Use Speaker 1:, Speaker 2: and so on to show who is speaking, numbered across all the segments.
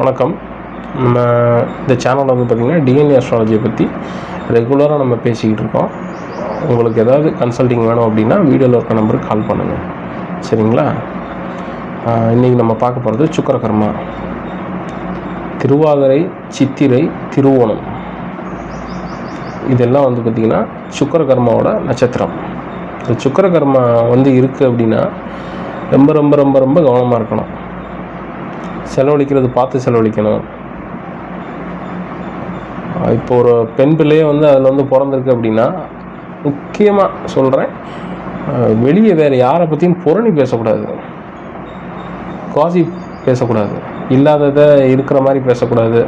Speaker 1: வணக்கம். நம்ம இந்த சேனலில் வந்து பார்த்திங்கன்னா டிஎன்ஏ அஸ்ட்ராலஜியை பற்றி ரெகுலராக நம்ம பேசிக்கிட்டு இருக்கோம். உங்களுக்கு ஏதாவது கன்சல்டிங் வேணும் அப்படின்னா வீடியோவில் இருக்க நம்பருக்கு கால் பண்ணுங்கள் சரிங்களா? இன்றைக்கி நம்ம பார்க்க போகிறது சுக்கரகர்மா. திருவாதிரை சித்திரை திருவோணம். இதெல்லாம் வந்து பார்த்திங்கன்னா சுக்கரகர்மாவோட நட்சத்திரம். இந்த சுக்கரகர்மா வந்து இருக்குது அப்படின்னா ரொம்ப ரொம்ப ரொம்ப ரொம்ப கவனமாக இருக்கணும். செலவழிக்கிறது பார்த்து செலவழிக்கணும். இப்போ ஒரு பெண் பிள்ளையே வந்து அதில் வந்து பிறந்திருக்கு அப்படின்னா முக்கியமாக சொல்கிறேன் வெளியே வேறு யாரை பற்றியும் புரணி பேசக்கூடாது. காசி பேசக்கூடாது. இல்லாததை இருக்கிற மாதிரி பேசக்கூடாது.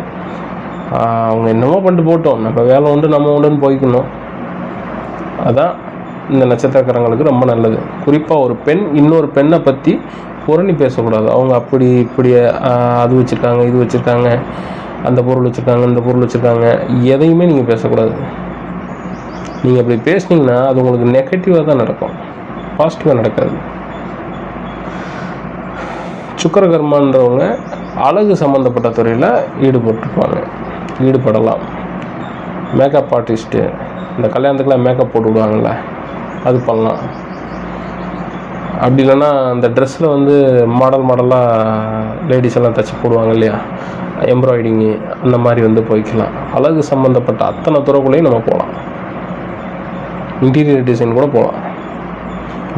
Speaker 1: அவங்க என்னமோ பண்ணிட்டு போட்டோம். நம்ம வேலை உண்டு நம்ம உண்டுன்னு போய்க்கணும். அதான் இந்த நட்சத்திரக்காரங்களுக்கு ரொம்ப நல்லது. குறிப்பாக ஒரு பெண் இன்னொரு பெண்ணை பற்றி புரணி பேசக்கூடாது. அவங்க அப்படி இப்படி அது வச்சுருக்காங்க இது வச்சுருக்காங்க அந்த பொருள் வச்சுருக்காங்க இந்த பொருள் வச்சுருக்காங்க எதையுமே நீங்கள் பேசக்கூடாது. நீங்கள் அப்படி பேசுனீங்கன்னா அது உங்களுக்கு நெகட்டிவாக தான் நடக்கும். பாசிட்டிவாக நடக்காது. சுக்கரகர்மான்றவங்க அழகு சம்மந்தப்பட்ட துறையில் ஈடுபட்டிருப்பாங்க. ஈடுபடலாம். மேக்கப் ஆர்டிஸ்ட்டு இந்த கல்யாணத்துக்குலாம் மேக்கப் போட்டு விடுவாங்கள்ல அது பண்ணலாம். அப்படி இல்லைன்னா அந்த ட்ரெஸ்ஸில் வந்து மாடல் மாடலாக லேடிஸ் எல்லாம் தச்சு போடுவாங்க இல்லையா? எம்ப்ராய்டிங்கு அந்த மாதிரி வந்து போய்க்கலாம். அழகு சம்மந்தப்பட்ட அத்தனை துறைக்குள்ளேயும் நம்ம போகலாம். இன்டீரியர் டிசைன் கூட போகலாம்.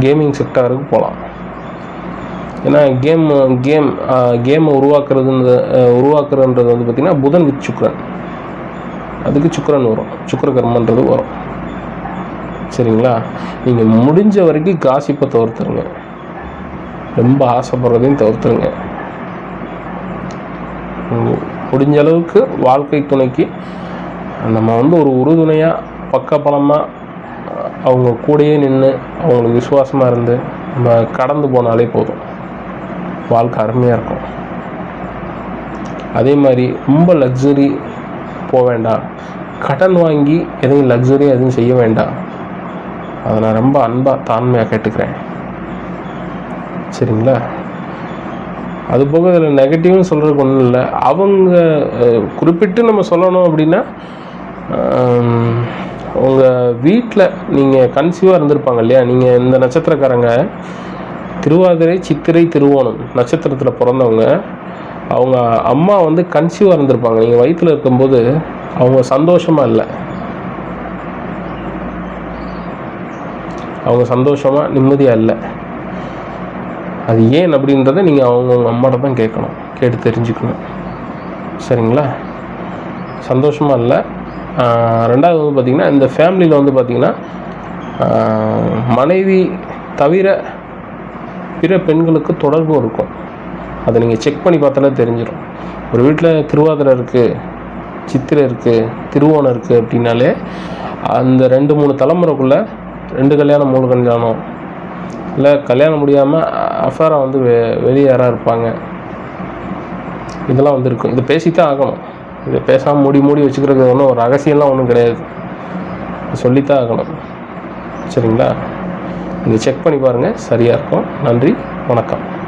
Speaker 1: கேமிங் செக்டாருக்கு போகலாம். ஏன்னா கேம் கேம் கேமை உருவாக்குறதுன்ற உருவாக்குறன்றது வந்து பார்த்திங்கன்னா புதன் வித் சுக்ரன் அதுக்கு சுக்ரன் வரும். சுக்கிரகர்மன்றது வரும். சரிங்களா? நீங்கள் முடிஞ்ச வரைக்கும் காசிப்பை தவிர்த்துருங்க. ரொம்ப ஆசைப்படுறதையும் தவிர்த்துருங்க. முடிஞ்ச அளவுக்கு வாழ்க்கை துணைக்கு நம்ம வந்து ஒரு உறுதுணையாக பக்கபலமாக அவங்க கூடயே நின்று அவங்களுக்கு விசுவாசமாக இருந்து நம்ம கடந்து போனாலே போதும். வாழ்க்கை அருமையாக இருக்கும். அதே மாதிரி ரொம்ப லக்ஸரி போக வேண்டாம் கடன் வாங்கி எதையும் லக்ஸரி எதுவும் செய்ய வேண்டாம். அதை நான் ரொம்ப அன்பாக தாண்மையாக கேட்டுக்கிறேன். சரிங்களா? அது போக இதில் நெகட்டிவ்னு சொல்கிறதுக்கு ஒன்றும் இல்லை. அவங்க குறிப்பிட்டு நம்ம சொல்லணும் அப்படின்னா உங்கள் வீட்டில் நீங்கள் கன்சீவாக இருந்திருப்பாங்க இல்லையா? நீங்கள் இந்த நட்சத்திரக்காரங்க திருவாதிரை சித்திரை திருவோணம் நட்சத்திரத்தில் பிறந்தவங்க அவங்க அம்மா வந்து கன்சீவாக இருந்திருப்பாங்க. நீங்கள் வயிற்றில் இருக்கும்போது அவங்க சந்தோஷமாக இல்லை. அவங்க சந்தோஷமாக நிம்மதியாக இல்லை. அது ஏன் அப்படின்றத நீங்கள் அவங்கவுங்க அம்மாட்ட தான் கேட்கணும். கேட்டு தெரிஞ்சுக்கணும். சரிங்களா? சந்தோஷமாக இல்லை. ரெண்டாவது வந்து பார்த்திங்கன்னா இந்த ஃபேமிலியில் வந்து பார்த்திங்கன்னா மனைவி தவிர பிற பெண்களுக்கு தொடர்பும் இருக்கும். அதை நீங்கள் செக் பண்ணி பார்த்தாலே தெரிஞ்சிடும் ஒரு வீட்டில் திருவாதிரை இருக்குது சித்திரை இருக்குது திருவோணம் இருக்குது அப்படின்னாலே அந்த ரெண்டு மூணு தலைமுறைக்குள்ளே ரெண்டு கல்யாணம் மூணு கல்யாணம். இல்லை கல்யாணம் முடியாமல் அஃபேராக வந்து வெ வெளியே யாராக இருப்பாங்க. இதெல்லாம் வந்து இருக்கும் இதை பேசித்தான் ஆகணும். இதை பேசாமல் மூடி மூடி வச்சுக்கிறது ஒன்றும் ஒரு ரகசியம்லாம் ஒன்றும் கிடையாது. சொல்லித்தான் ஆகணும். சரிங்களா? இதை செக் பண்ணி பாருங்கள் சரியாக இருக்கும். நன்றி. வணக்கம்.